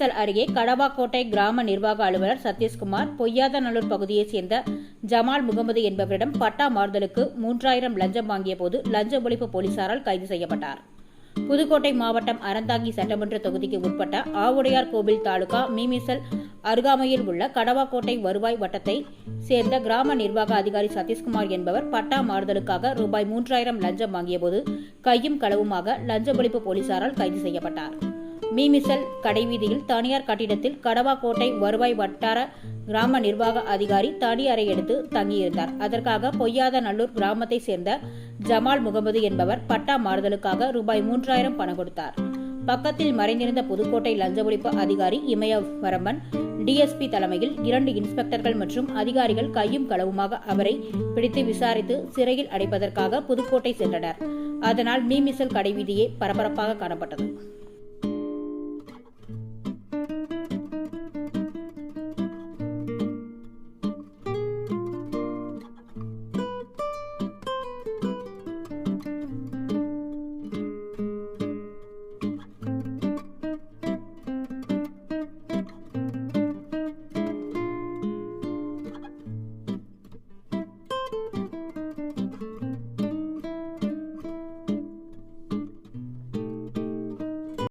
பீசல் அருகே கடவாக்கோட்டை கிராம நிர்வாக அலுவலர் சதீஷ்குமார் பொய்யாதநல்லூர் பகுதியைச் சேர்ந்த ஜமால் முகமது என்பவரிடம் பட்டா மாறுதலுக்கு மூன்றாயிரம் லஞ்சம் வாங்கிய போது லஞ்ச ஒழிப்பு போலீசாரால் கைது செய்யப்பட்டார். புதுக்கோட்டை மாவட்டம் அறந்தாங்கி சட்டமன்ற தொகுதிக்கு உட்பட்ட ஆவுடையார் கோவில் தாலுகா மீமிசல் அருகாமையில் உள்ள கடவாக்கோட்டை வருவாய் வட்டத்தை சேர்ந்த கிராம நிர்வாக அதிகாரி சதீஷ்குமார் என்பவர் பட்டா மாறுதலுக்காக ரூபாய் மூன்றாயிரம் லஞ்சம் வாங்கியபோது கையும் களவுமாக லஞ்ச ஒழிப்பு போலீசாரால் கைது செய்யப்பட்டார். மீமிசல் கடைவீதியில் தனியார் கட்டிடத்தில் கடவாக்கோட்டை வருவாய் வட்டார கிராம நிர்வாக அதிகாரி தனி அறை எடுத்து தங்கியிருந்தார். அதற்காக பொய்யாத நல்லூர் கிராமத்தை சேர்ந்த ஜமால் முகமது என்பவர் பட்டா மாறுதலுக்காக ரூபாய் மூன்றாயிரம் பணம் கொடுத்தார். பக்கத்தில் மறைந்திருந்த புதுக்கோட்டை லஞ்ச ஒழிப்பு அதிகாரி இமயவரம்பன் டிஎஸ்பி தலைமையில் இரண்டு இன்ஸ்பெக்டர்கள் மற்றும் அதிகாரிகள் கையும் களவுமாக அவரை பிடித்து விசாரித்து சிறையில் அடைப்பதற்காக புதுக்கோட்டை சென்றனர். அதனால் மீமிசல் கடைவீதியே பரபரப்பாக காணப்பட்டது.